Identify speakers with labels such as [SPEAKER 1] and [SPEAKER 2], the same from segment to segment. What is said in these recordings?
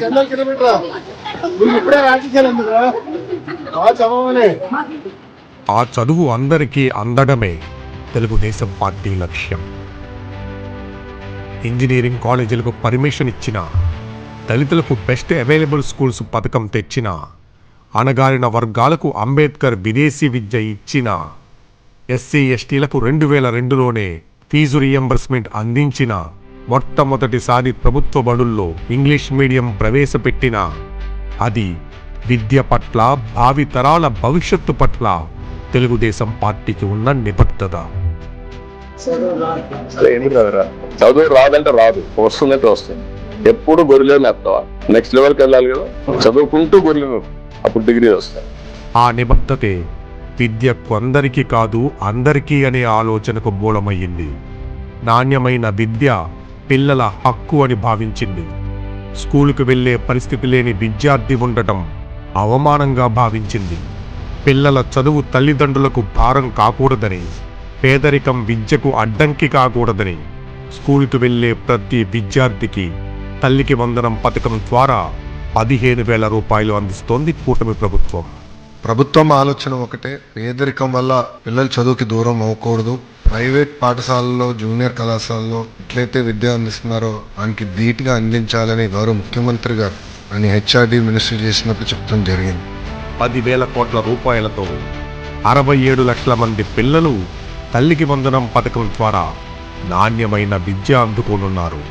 [SPEAKER 1] చందా నువ్వు ఇప్పుడే బాగా
[SPEAKER 2] ఆ చదువు అందరికీ అందడమే తెలుగుదేశం పార్టీ లక్ష్యం. ఇంజనీరింగ్ కాలేజీలకు పర్మిషన్ ఇచ్చిన దళితులకు బెస్ట్ అవైలబుల్ స్కూల్స్ పథకం తెచ్చిన అణగారిన వర్గాలకు అంబేద్కర్ విదేశీ విద్య ఇచ్చిన ఎస్సీ ఎస్టీలకు రెండు వేల రెండులోనే ఫీజు రియంబర్స్మెంట్ అందించిన మొట్టమొదటిసారి ప్రభుత్వ బడుల్లో ఇంగ్లీష్ మీడియం ప్రవేశపెట్టిన అది విద్య పట్ల భావి తరాల భవిష్యత్తు పట్ల తెలుగుదేశం పార్టీకి ఉన్న నిబద్ధత.
[SPEAKER 3] చదువు రాదంటే రాదు. వస్తుందంటే వస్తుంది. ఎప్పుడు గొర్రెలే మెత్తవా? నెక్స్ట్ లెవెల్కి వెళ్ళాలి కదా. చదువుకుంటూ గొర్రెలు అప్పుడు డిగ్రీ వస్తాయి.
[SPEAKER 2] ఆ నిబద్ధతే విద్య కొందరికి కాదు అందరికీ అనే ఆలోచనకు మూలమయ్యింది. నాణ్యమైన విద్య పిల్లల హక్కు అని భావించింది. స్కూలుకు వెళ్ళే పరిస్థితి లేని విద్యార్థి ఉండటం అవమానంగా భావించింది. పిల్లల చదువు తల్లిదండ్రులకు భారం కాకూడదని పేదరికం విద్యకు అడ్డంకి కాకూడదని స్కూలుకు వెళ్ళే ప్రతి విద్యార్థికి తల్లికి వందనం పథకం ద్వారా పదిహేను వేల రూపాయలు అందిస్తోంది కూటమి ప్రభుత్వం.
[SPEAKER 1] ప్రభుత్వం ఆలోచన ఒకటే పేదరికం వల్ల పిల్లలు చదువుకి దూరం అవ్వకూడదు. ప్రైవేట్ పాఠశాలలో జూనియర్ కళాశాలలో ఎట్లయితే విద్య అందిస్తున్నారో దానికి ధీటుగా అందించాలని గౌరవ ముఖ్యమంత్రి గారు అని హెచ్ఆర్డి మినిస్టర్ చేసినప్పుడు చెప్తాం జరిగింది.
[SPEAKER 2] పదివేల కోట్ల రూపాయలతో అరవై ఏడు లక్షల మంది పిల్లలు తల్లికి వందనం పథకం ద్వారా నాణ్యమైన విద్య అందుకోనున్నారు.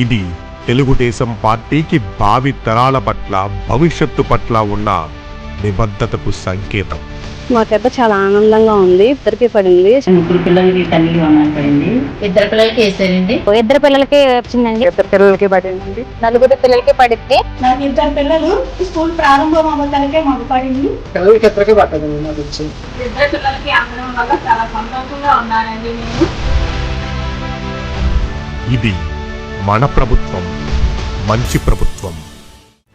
[SPEAKER 2] ఇది తెలుగుదేశం పార్టీకి భావి తరాల పట్ల భవిష్యత్తు పట్ల ఉన్న నిబద్ధతకు సంకేతం.
[SPEAKER 4] మాకైతే చాలా ఆనందంగా ఉంది ఇద్దరికి పడింది.
[SPEAKER 5] ముగ్గురు పిల్లలకి తల్లి పడింది ఇద్దరు పిల్లలకి వేసారండి
[SPEAKER 4] ఇద్దరు పిల్లలకి వచ్చిందండి. ఇద్దరు పిల్లలకి పడిందండి. నలుగురు పిల్లలకి పడింది.
[SPEAKER 6] నాకు ఇద్దరు పిల్లలు స్కూల్ ప్రారంభం అవ్వటానికే మాకు పడింది.
[SPEAKER 7] పిల్లలకి ఇద్దరికి పట్టదండి నాకు వచ్చి
[SPEAKER 6] ఇద్దరు పిల్లలకి అందడం వల్ల చాలా సంతోషంగా ఉన్నానండి నేను.
[SPEAKER 2] ఇది మన ప్రభుత్వం మంచి ప్రభుత్వం.